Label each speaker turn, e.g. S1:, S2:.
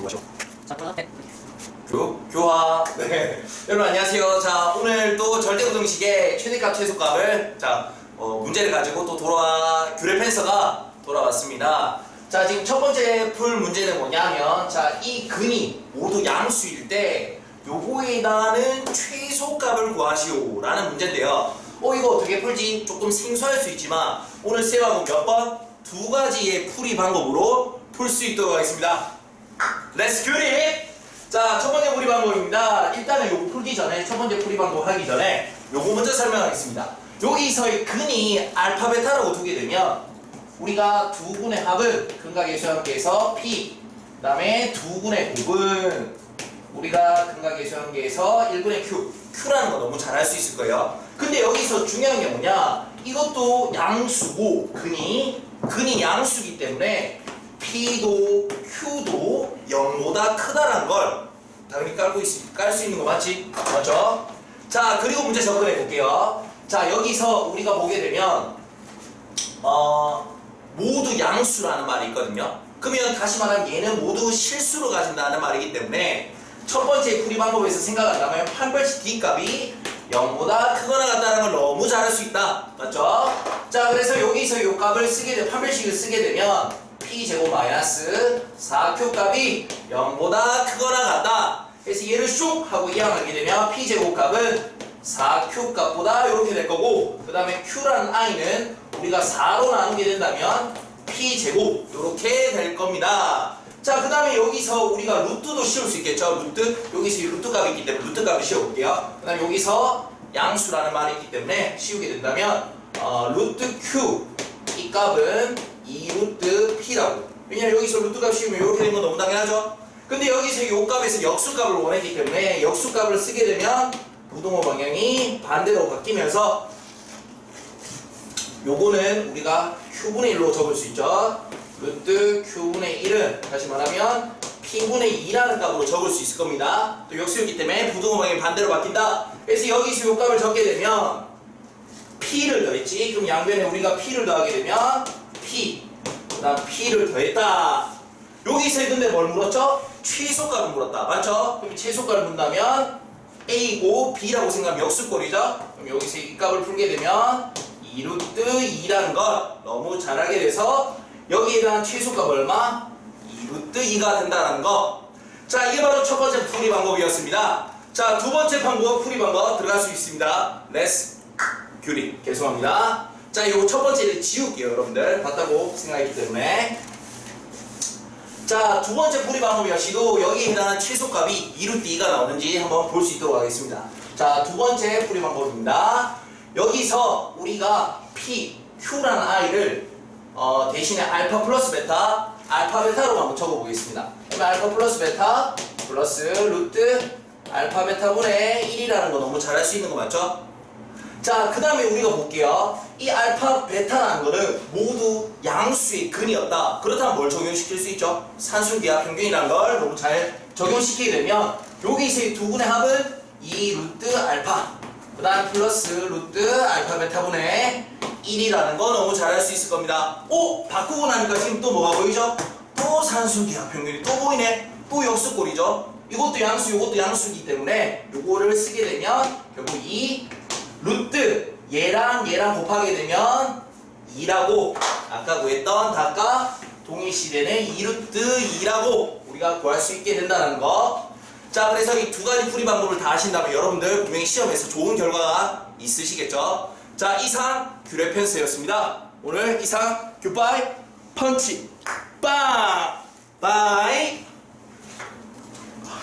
S1: 수고하셨고. 잠깐 교, 교화. 네. 여러분 안녕하세요. 자, 오늘 또 절대우등식의 최대값 최소값을 자, 어, 문제를 가지고 또 돌아와 규례 펜서가 돌아왔습니다. 자, 지금 첫 번째 풀 문제는 뭐냐면 자, 이 근이 모두 양수일 때 요거에 나는 최소값을 구하시오라는 문제인데요. 어, 이거 어떻게 풀지? 조금 생소할 수 있지만 오늘 쌤하고 몇 번? 두 가지의 풀이 방법으로 풀 수 있도록 하겠습니다. It! 자, 첫 번째 풀이 방법입니다. 일단은 요거 풀기 전에, 첫 번째 풀이 방법 하기 전에 요거 먼저 설명하겠습니다. 여기서의 근이 알파, 베타라고 두게 되면 우리가 두 분의 합은 근각의 수형계에서 P 그 다음에 두 분의 곱은 우리가 근각의 수형계에서 1분의 Q Q라는 거 너무 잘 알 수 있을 거예요. 근데 여기서 중요한 게 뭐냐 이것도 양수고 근이 근이 양수기 때문에 P도 Q도 0 보다 크다란 걸 당연히 깔고 있, 깔수 있는 거 맞지? 맞죠? 자 그리고 문제 접근해 볼게요. 자 여기서 우리가 보게 되면 어 모두 양수라는 말이 있거든요. 그러면 다시 말하면 얘는 모두 실수로 가진다는 말이기 때문에 첫 번째 풀이 방법에서 생각한다면 판별식 D값이 0보다 크거나 같다는 걸 너무 잘알수 있다. 맞죠? 자 그래서 여기서 요 값을 쓰게 되 판별식을 쓰게 되면 P제곱 마이너스 4Q 값이 0보다 크거나 같다. 그래서 얘를 슉 하고 이항하게 되면 P제곱 값은 4Q 값보다 이렇게 될 거고 그 다음에 Q라는 I는 우리가 4로 나누게 된다면 P제곱 이렇게 될 겁니다. 자, 그 다음에 여기서 우리가 루트도 씌울 수 있겠죠? 루트. 여기서 이 루트 값이 있기 때문에 루트 값을 씌워볼게요. 그 다음에 여기서 양수라는 말이 있기 때문에 씌우게 된다면 어, 루트 Q 이 값은 2루트 P라고. 왜냐면 여기서 루트 값 씌우면 이렇게 되는 건 너무 당연하죠? 근데 여기서 이 값에서 역수값을 원했기 때문에 역수값을 쓰게 되면 부동호 방향이 반대로 바뀌면서 요거는 우리가 Q분의 1로 적을 수 있죠. 루트 Q분의 1은 다시 말하면 P분의 2라는 값으로 적을 수 있을 겁니다. 또 역수였기 때문에 부동호 방향이 반대로 바뀐다. 그래서 여기서 요 값을 적게 되면 P를 더했지. 그럼 양변에 우리가 P를 더하게 되면 P. 그 다음 P를 더했다. 여기서 근데 뭘 물었죠? 최소값을 물었다. 맞죠? 그럼 최소값을 문다면 A고 B라고 생각하면 역수꼴이죠? 그럼 여기서 이 값을 풀게 되면 2루트 2라는 걸 너무 잘 알게 돼서 여기에 대한 최소값 얼마? 2루트 2가 된다는 거. 자, 이게 바로 첫 번째 풀이 방법이었습니다. 자, 두 번째 방법 풀이 방법 들어갈 수 있습니다. Let's 규리 죄송합니다. 자, 이거 첫 번째를 지울게요, 여러분들. 봤다고 생각했기 때문에. 자, 두 번째 풀이 방법이었시도 여기에 해당하는 최소값이 2루트 2가 나오는지 한번 볼 수 있도록 하겠습니다. 자, 두 번째 풀이 방법입니다. 여기서 우리가 P, Q라는 I를 어, 대신에 알파 플러스 베타, 알파 베타로 한번 적어보겠습니다. 그러면 알파 플러스 베타 플러스 루트 알파 베타분의 1이라는 거 너무 잘알수 있는 거 맞죠? 자, 그 다음에 우리가 볼게요. 이 알파, 베타라는 거는 모두 양수의 근이었다. 그렇다면 뭘 적용시킬 수 있죠? 산술기하 평균이라는 걸 너무 잘 적용시키게 되면 여기서 이두 분의 합은 2 루트 알파 그 다음 플러스 루트 알파 베타분의 1이라는 거 너무 잘알수 있을 겁니다. 오! 바꾸고 나니까 지금 또 뭐가 보이죠? 또 산술기하 평균이 또 보이네. 또 역수꼴이죠. 이것도 양수, 이것도 양수이기 때문에 요거를 쓰게 되면 결국 이 루트 얘랑 얘랑 곱하게 되면 2라고 아까 구했던 닭과 동일시되는 2루트 2라고 우리가 구할 수 있게 된다는 거. 자 그래서 이 두 가지 풀이 방법을 다 하신다면 여러분들 분명히 시험에서 좋은 결과가 있으시겠죠. 자 이상 규례 펜스였습니다. 오늘 이상 굿바이 펀치 빵 바이. 아,